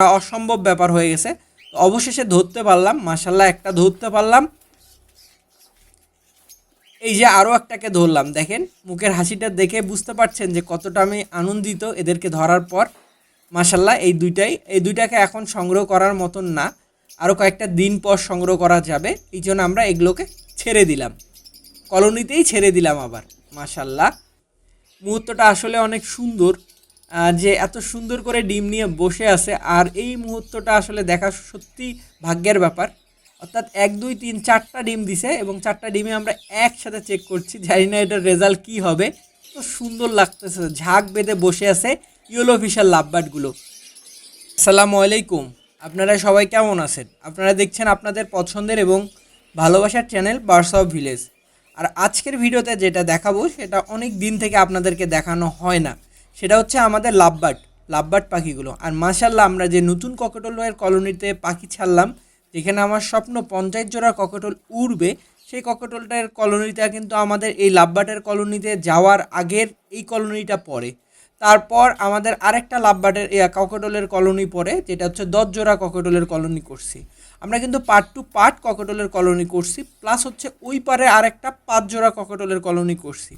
অসম্ভব ব্যাপার হয়ে গেছে। অবশেষে ধরতে পারলাম মাসাল্লাহ একটা ধরতে পারলাম। এই যে আরও একটাকে ধরলাম, দেখেন, মুখের হাসিটা দেখে বুঝতে পারছেন যে কতটা আমি আনন্দিত এদেরকে ধরার পর। মাসাল্লাহ এই দুইটাই, এই দুইটাকে এখন সংগ্রহ করার মতন না। আরও কয়েকটা দিন পর সংগ্রহ করা যাবে, এই জন্য আমরা এগুলোকে ছেড়ে দিলাম। কলোনিতেই ছেড়ে দিলাম আবার মাসাল্লাহ মুহূর্তটা আসলে অনেক সুন্দর। যে এত সুন্দর করে ডিম নিয়ে বসে আছে, আর এই মুহূর্তটা আসলে দেখা সত্যি ভাগ্যের ব্যাপার। অর্থাৎ এক, দুই, তিন, চারটা ডিম দিছে এবং চারটা ডিমে আমরা একসাথে চেক করছি, জানি না এটার রেজাল্ট কী হবে। তো সুন্দর লাগতেছে, ঝাঁক বেঁধে বসে আছে ইয়েলো ফিশার লাভবার্ডগুলো আসসালামু আলাইকুম, আপনারা সবাই কেমন আছেন? আপনারা দেখছেন আপনাদের পছন্দের এবং ভালোবাসার চ্যানেল বার্স অফ ভিলেজ আর আজকের ভিডিওতে যেটা দেখাবো, সেটা অনেক দিন থেকে আপনাদেরকে দেখানো হয় না। সেটা হচ্ছে আমাদের লাভবার্ড লাভবার্ড পাখিগুলো। আর মাশাল্লাহ আমরা যে নতুন ককটলের কলোনিতে পাখি ছাড়লাম, যেখানে আমার স্বপ্ন পঞ্চায়েত জোড়া ককটল উড়বে, সেই ককটলটার কলোনিটা কিন্তু আমাদের এই লাভবার্ডের কলোনিতে যাওয়ার আগের এই কলোনিটা পড়ে। তারপর আমাদের আরেকটা লাভবার্ডের ককটলের কলোনি পড়ে, যেটা হচ্ছে দশ জোড়া ককটলের কলোনি করছি। আমরা কিন্তু পার্ট টু পার্ট ককটলের কলোনি করছি প্লাস হচ্ছে ওই পারে আরেকটা পাঁচ জোড়া ককটলের কলোনি করছি।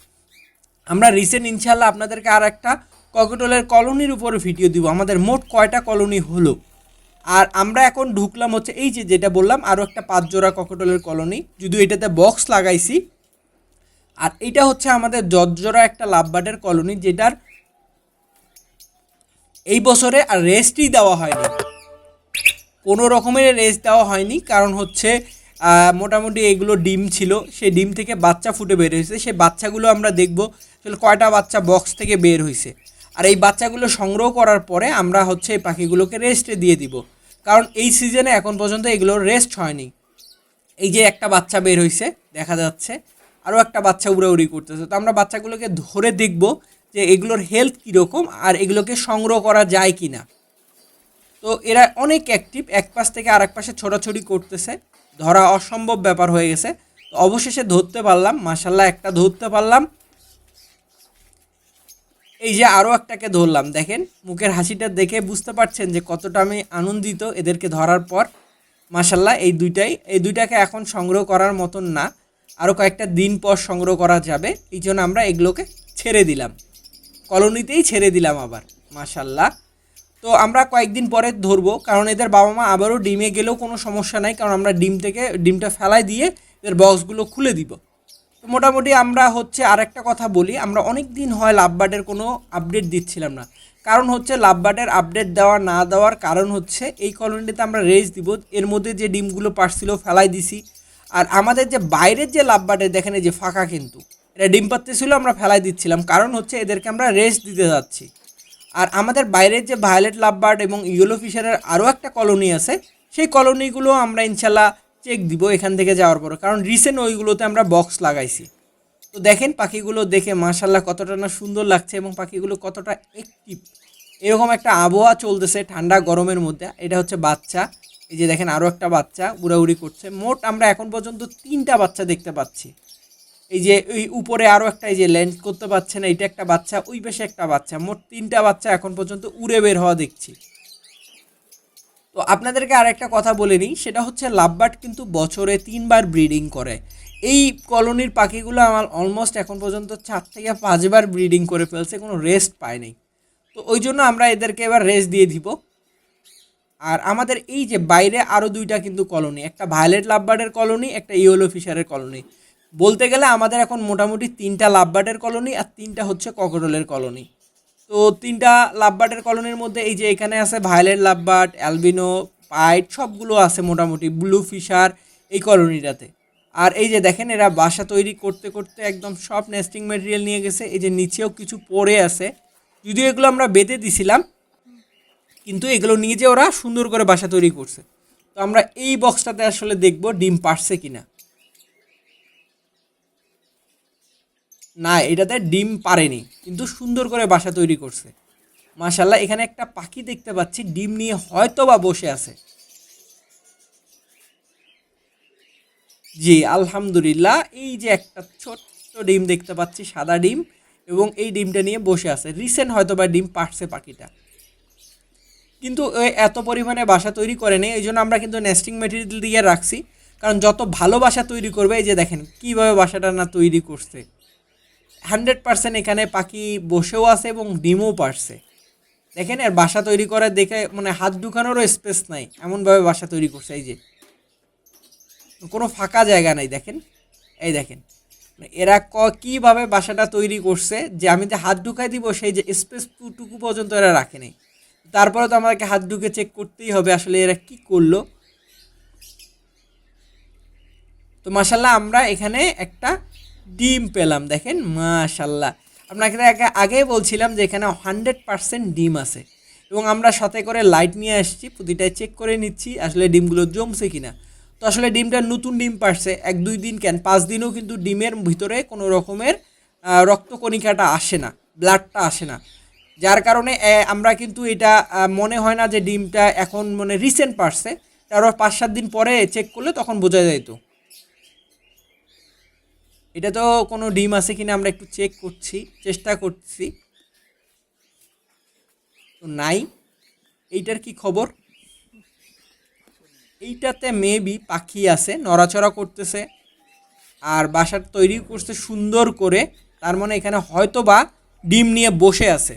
আমরা রিসেন্ট ইনশাল্লাহ আপনাদেরকে আর একটা ককটলের কলোনির উপর ভিডিও দিব। আমাদের মোট কয়টা কলোনি হলো? আর আমরা এখন ঢুকলাম হচ্ছে এই যে যেটা বললাম আরও একটা পাঁচ জোড়া ককটলের কলোনি যদিও এটাতে বক্স লাগাইছি। আর এটা হচ্ছে আমাদের জর্জরা একটা লাভবার্ডের কলোনি যেটার এই বছরে আর রেস্টই দেওয়া হয়নি। কোনো রকমের রেস্ট দেওয়া হয়নি, কারণ হচ্ছে মোটামুটি এগুলো ডিম ছিল। সেই ডিম থেকে বাচ্চা ফুটে বের হয়েছে। সেই বাচ্চাগুলো আমরা দেখব আসলে কয়টা বাচ্চা বক্স থেকে বের হয়েছে। আর এই বাচ্চাগুলো সংগ্রহ করার পরে আমরা হচ্ছে এই পাখিগুলোকে রেস্টে দিয়ে দিব। কারণ এই সিজনে এখন পর্যন্ত এগুলোর রেস্ট হয়নি। এই যে একটা বাচ্চা বের হয়েছে, দেখা যাচ্ছে। আরও একটা বাচ্চা উড়াউড়ি করতেছে। তো আমরা বাচ্চাগুলোকে ধরে দেখব যে এগুলোর হেলথ কীরকম আর এগুলোকে সংগ্রহ করা যায় কি না তো এরা অনেক অ্যাক্টিভ এক পাশ থেকে আর এক পাশে ছোটাছুটি করতেছে। ধরা অসম্ভব ব্যাপার হয়ে গেছে। অবশেষে ধরতে পারলাম মাসাল্লাহ একটা ধরতে পারলাম। এই যে আরও একটাকে ধরলাম, দেখেন, মুখের হাসিটা দেখে বুঝতে পারছেন যে কতটা আমি আনন্দিত এদেরকে ধরার পর। মাসাল্লাহ এই দুইটাই, এই দুইটাকে এখন সংগ্রহ করার মতন না। আরও কয়েকটা দিন পর সংগ্রহ করা যাবে, এই জন্য আমরা এগুলোকে ছেড়ে দিলাম। কলোনিতেই ছেড়ে দিলাম আবার মাসাল্লাহ তো আমরা কয়েকদিন পরে ধরবো, কারণ এদের বাবা মা আবারও ডিমে গেলেও কোনো সমস্যা নাই, কারণ আমরা ডিম থেকে, ডিমটা ফেলাই দিয়ে এদের বক্সগুলো খুলে দিব। তো মোটামুটি আমরা হচ্ছে আরেকটা কথা বলি, আমরা অনেক দিন হয় লাভবার্ডের কোনো আপডেট দিচ্ছিলাম না। কারণ হচ্ছে লাভবার্ডের আপডেট দেওয়া না দেওয়ার কারণ হচ্ছে এই কলোনিতে আমরা রেস দিব, এর মধ্যে যে ডিমগুলো পারছিল ফেলাই দিছি। আর আমাদের যে বাইরের যে লাভবার্ডের দেখেন যে ফাঁকা কিন্তু, এটা ডিম পাততেছিল আমরা ফেলাই দিচ্ছিলাম। কারণ হচ্ছে এদেরকে আমরা রেস্ট দিতে যাচ্ছি। আর আমাদের বাইরের যে ভায়োলেট লাভবার্ড এবং ইয়েলো ফিশারের আরও একটা কলোনি আছে, সেই কলোনিগুলো আমরা ইনশাল্লাহ চেক দিব এখান থেকে যাওয়ার পরে কারণ রিসেন্ট ওইগুলোতে আমরা বক্স লাগাইছি। তো দেখেন পাখিগুলো দেখে মাশাল্লাহ কতটা না সুন্দর লাগছে এবং পাখিগুলো কতটা অ্যাক্টিভ এরকম একটা আবহাওয়া চলতেছে ঠান্ডা গরমের মধ্যে। এটা হচ্ছে বাচ্চা। এই যে দেখেন আরও একটা বাচ্চা উড়াউড়ি করছে। মোট আমরা এখন পর্যন্ত তিনটা বাচ্চা দেখতে পাচ্ছি। এই যে ওই উপরে আরও একটা, এই যে ল্যান্ড করতে পারছে না, এটা একটা বাচ্চা, ওই পাশে একটা বাচ্চা, মোট তিনটা বাচ্চা এখন পর্যন্ত উড়ে বের হওয়া দেখছি। তো আপনাদেরকে আর একটা কথা বলে নিই, সেটা হচ্ছে লাভবার্ড কিন্তু বছরে তিনবার ব্রিডিং করে। এই কলোনির পাখিগুলো আমার অলমোস্ট এখন পর্যন্ত চার থেকে পাঁচবার ব্রিডিং করে ফেলছে, কোনো রেস্ট পায়নি তো ওই জন্য আমরা এদেরকে এবার রেস্ট দিয়ে দিব। আর আমাদের এই যে বাইরে আরও দুইটা কিন্তু কলোনি, একটা ভায়োলেট লাভবার্ডের কলোনি, একটা ইয়েলো ফিশারের কলোনি। বলতে গেলে আমাদের এখন মোটামুটি তিনটা লাভবার্ডের কলোনি আর তিনটা হচ্ছে ককরোলের কলোনি। তো তিনটা লাভবার্ডের কলোনির মধ্যে এই যে এখানে আছে ভায়োলেট লাভবার্ড, অ্যালবিনো, পাইট, সবগুলো আছে মোটামুটি ব্লু ফিশার এই কলোনিটাতে। আর এই যে দেখেন এরা বাসা তৈরি করতে করতে একদম সব নেস্টিং ম্যাটেরিয়াল নিয়ে গেছে, এই যে নিচেও কিছু পড়ে আছে। যদিও এগুলো আমরা বেঁধে দিছিলাম, কিন্তু এগুলো নিয়ে যে ওরা সুন্দর করে বাসা তৈরি করছে। তো আমরা এই বক্সটাতে আসলে দেখব ডিম পারছে কিনা। না, এটাতে ডিম পারেনি কিন্তু সুন্দর করে বাসা তৈরি করছে। মাশাল্লাহ এখানে একটা পাখি দেখতে পাচ্ছি, ডিম নিয়ে হয়তো বা বসে আছে। জি, আলহামদুলিল্লাহ, এই যে একটা ছোট্ট ডিম দেখতে পাচ্ছি, সাদা ডিম, এবং এই ডিমটা নিয়ে বসে আছে। রিসেন্ট হয়তো বা ডিম পারছে পাখিটা। কিন্তু এত পরিমাণে বাসা তৈরি করে নেই, এই জন্য আমরা কিন্তু নেস্টিং মেটেরিয়াল দিয়ে রাখছি। কারণ যত ভালো বাসা তৈরি করবে, এই যে দেখেন, কীভাবে বাসাটা না তৈরি করছে। হান্ড্রেড পার্সেন্ট এখানে পাখি বসেও আছে এবং ডিমও পারছে। দেখেন আর বাসা তৈরি করে দেখে মানে হাত ঢুকানোরও স্পেস নাই, এমনভাবে বাসা তৈরি করছে, এই যে। কোনো ফাঁকা জায়গা নাই, দেখেন। এই দেখেন, এরা ক কীভাবে বাসাটা তৈরি করছে, যে আমি যে হাত ঢুকাই দিব, সেই যে স্পেস টুকু পর্যন্ত এরা রাখে নেই। তারপরে তো আমাদেরকে হাত ঢুকে চেক করতেই হবে আসলে এরা কি করল। তো মাসাল্লাহ আমরা এখানে একটা ডিম পেলাম, দেখেন, মাশাল্লাহ। আপনাকে আগে আগেই বলছিলাম যে এখানে হান্ড্রেড পার্সেন্ট ডিম আছে। এবং আমরা সাথে করে লাইট নিয়ে আসছি প্রতিটায় চেক করে নিচ্ছি, আসলে ডিমগুলো জমছে কিনা। তো আসলে ডিমটা নতুন ডিম পারছে, এক দুই দিন কেন? পাঁচ দিনও কিন্তু ডিমের ভিতরে কোনো রকমের রক্তকণিকাটা আসে না ব্লাডটা আসে না। যার কারণে আমরা কিন্তু এটা মনে হয় না যে ডিমটা এখন মানে রিসেন্ট পারছে। তারপর পাঁচ সাত দিন পরে চেক করলে তখন বোঝা যাইতো। এটা তো কোনো ডিম আছে কিনা আমরা একটু চেক করছি, চেষ্টা করছি। তো নাই। এইটার কি খবর? এইটাতে মেবি পাখি আছে, নড়াচড়া করতেছে, আর বাসার তৈরি করছে সুন্দর করে, তার মানে এখানে হয়তো বা ডিম নিয়ে বসে আছে।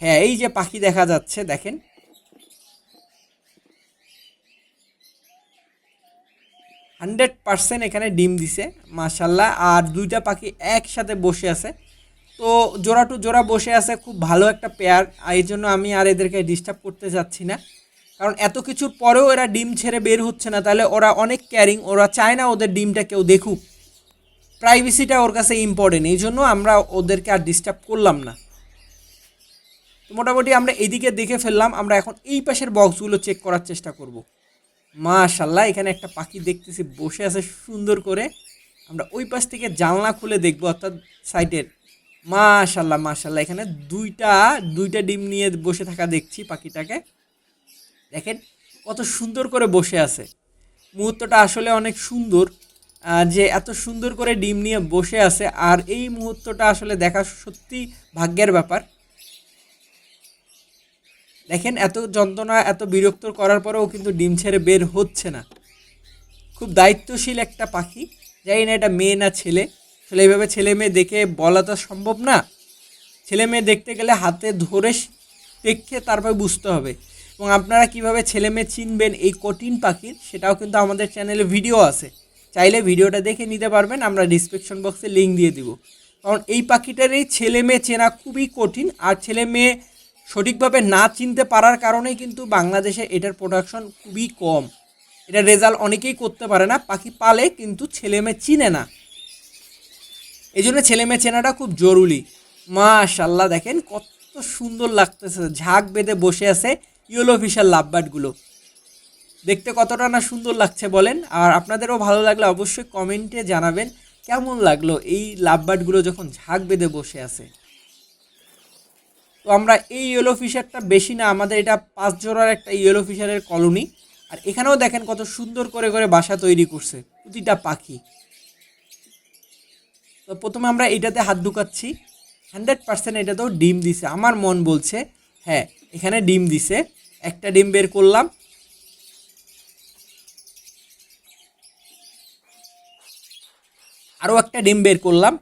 হ্যাঁ এই যে পাখি দেখা যাচ্ছে, দেখেন। হান্ড্রেড পার্সেন্ট এখানে ডিম দিছে মাশাল্লাহ আর দুইটা পাখি একসাথে বসে আছে। তো জোড়া টু জোড়া বসে আছে, খুব ভালো একটা পেয়ার এই জন্য আমি আর এদেরকে ডিস্টার্ব করতে যাচ্ছি না। কারণ এত কিছুর পরেও এরা ডিম ছেড়ে বের হচ্ছে না। তাহলে ওরা অনেক ক্যারিং ওরা চায় না ওদের ডিমটা কেউ দেখুক। প্রাইভেসিটা ওর কাছে ইম্পর্টেন্ট এই জন্য আমরা ওদেরকে আর ডিস্টার্ব করলাম না। মোটামুটি আমরা এদিকে দেখে ফেললাম। আমরা এখন এই পাশের বক্সগুলো চেক করার চেষ্টা করব। মাশাল্লাহ, এখানে একটা পাখি দেখতেছি, বসে আছে সুন্দর করে। আমরা ওই পাশ থেকে জানলা খুলে দেখব, অর্থাৎ সাইডের মাশাল্লাহ মাশাল্লাহ, এখানে দুইটা দুইটা ডিম নিয়ে বসে থাকা দেখছি পাখিটাকে। দেখেন কত সুন্দর করে বসে আছে। মুহূর্তটা আসলে অনেক সুন্দর যে এত সুন্দর করে ডিম নিয়ে বসে আছে, আর এই মুহূর্তটা আসলে দেখা সত্যি ভাগ্যের ব্যাপার। দেখেন, এত যন্ত্রণা, এত বিরক্ত করার পরেও কিন্তু ডিম ছেড়ে বের হচ্ছে না। খুব দায়িত্বশীল একটা পাখি যাই না এটা মেয়ে না ছেলে। আসলে এইভাবে ছেলে মেয়ে দেখে বলা তো সম্ভব না। ছেলে মেয়ে দেখতে গেলে হাতে ধরে দেখে তারপর বুঝতে হবে। এবং আপনারা কীভাবে ছেলে মেয়ে চিনবেন এই কঠিন পাখির, সেটাও কিন্তু আমাদের চ্যানেলে ভিডিও আছে। চাইলে ভিডিওটা দেখে নিতে পারবেন, আমরা ডিসক্রিপশন বক্সে লিঙ্ক দিয়ে দিব। কারণ এই পাখিটার এই ছেলে মেয়ে চেনা খুবই কঠিন, আর ছেলে মেয়ে সঠিকভাবে না চিনতে পারার কারণেই কিন্তু বাংলাদেশে এটার প্রোডাকশন খুবই কম। এটা রেজাল্ট অনেকেই করতে পারে না পাখি পালে কিন্তু ছেলে মেয়ে চিনে না। এই জন্য ছেলে মেয়ে চেনাটা খুব জরুরি। মাশাল্লাহ দেখেন কত সুন্দর লাগতেছে। ঝাঁক বেঁধে বসে আছে ইয়েলো ফিশার লাভবার্ডগুলো দেখতে কতটা না সুন্দর লাগছে বলেন। আর আপনাদেরও ভালো লাগলে অবশ্যই কমেন্টে জানাবেন কেমন লাগল এই লাভবার্ডগুলো যখন ঝাঁক বেঁধে বসে আছে। তো আমরা এই ইয়েলো ফিশারটা বেশি না, আমাদের এটা পাঁচ জোড়ার একটা ইয়েলো ফিশারের কলোনি আর এখানেও দেখেন কত সুন্দর করে করে বাসা তৈরি করছে, প্রতিটা পাখি। তো প্রথমে আমরা এইটাতে হাত ঢুকাচ্ছি। হান্ড্রেড পার্সেন্ট এটাতেও ডিম দিছে। আমার মন বলছে হ্যাঁ এখানে ডিম দিছে। একটা ডিম বের করলাম। আরও একটা ডিম বের করলাম।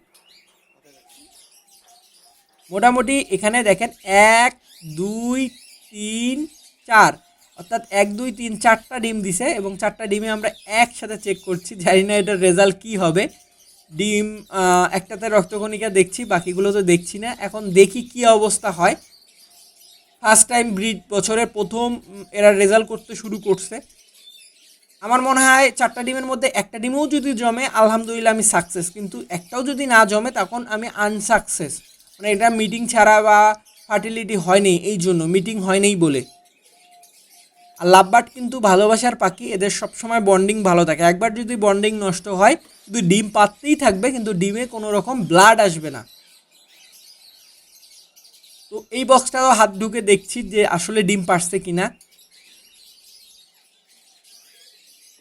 মোটামুটি এখানে দেখেন এক, দুই, তিন, চার। অর্থাৎ এক, দুই, তিন, চারটা ডিম দিছে এবং চারটা ডিমে আমরা একসাথে চেক করছি। জানি না এটার রেজাল্ট কী হবে। ডিম একটাতে রক্তকণিকা দেখছি, বাকিগুলো তো দেখছি না। এখন দেখি কি অবস্থা হয়। ফার্স্ট টাইম ব্রিড বছরের প্রথম এরা রেজাল্ট করতে শুরু করছে। আমার মনে হয় চারটা ডিমের মধ্যে একটা ডিমও যদি জমে, আলহামদুলিল্লাহ আমি সাকসেস কিন্তু একটাও যদি না জমে, তখন আমি আনসাকসেস মানে এটা মিটিং ছাড়া বা ফার্টিলিটি হয়নি, এই জন্য মিটিং হয়নি বলে। আর লাভবার্ড কিন্তু ভালোবাসার পাখি, এদের সবসময় বন্ডিং ভালো থাকে। একবার যদি বন্ডিং নষ্ট হয়, শুধু ডিম পাততেই থাকবে, কিন্তু ডিমে কোনো রকম ব্লাড আসবে না। তো এই বক্সটাও হাত ঢুকে দেখছি যে আসলে ডিম পারছে কিনা না।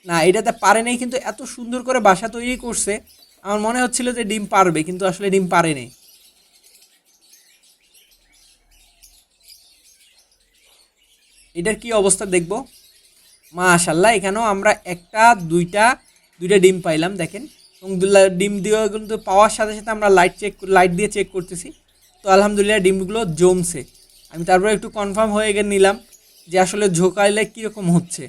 না, এটাতে পারে নাই, কিন্তু এত সুন্দর করে বাসা তৈরি করছে, আমার মনে হচ্ছিল যে ডিম পারবে, কিন্তু আসলে ডিম পারে নাই। এটার কি অবস্থা দেখব? মাশাল্লাহ এখানেও আমরা একটা, দুইটা দুইটা ডিম পাইলাম, দেখেন। এবং ডিম দিয়ে কিন্তু পাওয়ার সাথে সাথে আমরা লাইট চেক লাইট দিয়ে চেক করতেছি। তো আলহামদুলিল্লাহ ডিমগুলো জমছে। আমি তারপরে একটু কনফার্ম হয়ে গিয়ে নিলাম যে আসলে ঝোকাইলে কীরকম হচ্ছে।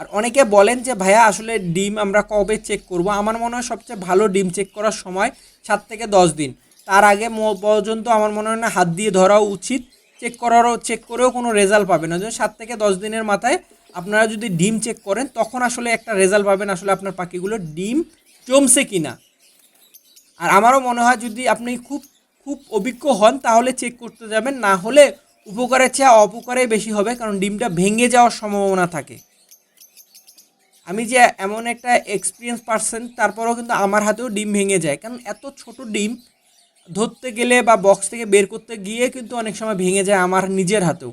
আর অনেকে বলেন যে, ভাইয়া, আসলে ডিম আমরা কবে চেক করব? আমার মনে হয় সবচেয়ে ভালো ডিম চেক করার সময় সাত থেকে দশ দিন। তার আগে পর্যন্ত আমার মনে হয় না হাত দিয়ে ধরাও উচিত। চেক করারও চেক করেও কোনো রেজাল্ট পাবেন না। যদি সাত থেকে দশ দিনের মাথায় আপনারা যদি ডিম চেক করেন, তখন আসলে একটা রেজাল্ট পাবেন আসলে আপনার পাখিগুলো ডিম জমছে কি না আর আমারও মনে হয় যদি আপনি খুব খুব অভিজ্ঞ হন, তাহলে চেক করতে যাবেন। না হলে উপকারের চেয়ে অপকারে বেশি হবে, কারণ ডিমটা ভেঙে যাওয়ার সম্ভাবনা থাকে। আমি যে এমন একটা এক্সপিরিয়েন্স পার্সন তারপরেও কিন্তু আমার হাতেও ডিম ভেঙে যায়। কারণ এত ছোট ডিম ধরতে গেলে বা বক্স থেকে বের করতে গিয়ে কিন্তু অনেক সময় ভেঙে যায় আমার নিজের হাতেও।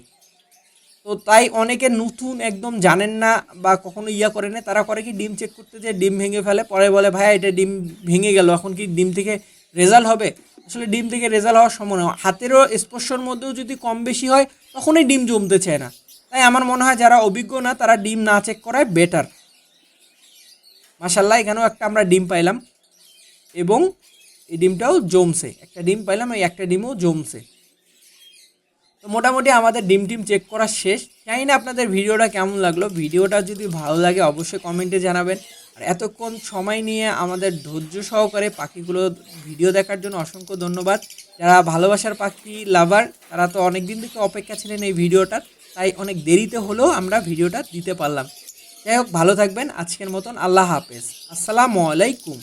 তো তাই অনেকে নতুন একদম জানেন না বা কখনো ইয়া করে না, তারা করে কি ডিম চেক করতে যে ডিম ভেঙে ফেলে, পরে বলে, ভাই, এটা ডিম ভেঙে গেল, এখন কি ডিম থেকে রেজাল্ট হবে? আসলে ডিম থেকে রেজাল্ট হওয়ার সম্ভাবনা হাতেরও স্পর্শর মধ্যেও যদি কম বেশি হয়, তখনই ডিম জমতে চায় না। তাই আমার মনে হয় যারা অভিজ্ঞ না, তারা ডিম না চেক করায় বেটার মাসাল্লাহ এখানেও একটা আমরা ডিম পাইলাম। এবং এই ডিমটাও জমছে। একটা ডিম পাইলাম, এই একটা ডিমও জমছে। তো মোটামুটি আমাদের ডিম টিম চেক করা শেষ। জানি না আপনাদের ভিডিওটা কেমন লাগল। ভিডিওটা যদি ভালো লাগে, অবশ্যই কমেন্টে জানাবেন। আর এতক্ষণ সময় নিয়ে আমাদের ধৈর্য সহকারে পাখিগুলো ভিডিও দেখার জন্য অসংখ্য ধন্যবাদ। যারা ভালোবাসার পাখি লাভার, তারা তো অনেক দিন থেকে অপেক্ষা ছিলেন এই ভিডিওটার তাই অনেক দেরিতে হলেও আমরা ভিডিওটা দিতে পারলাম। যাই হোক, ভালো থাকবেন। আজকের মতন আল্লাহ হাফেজ। আসসালামু আলাইকুম।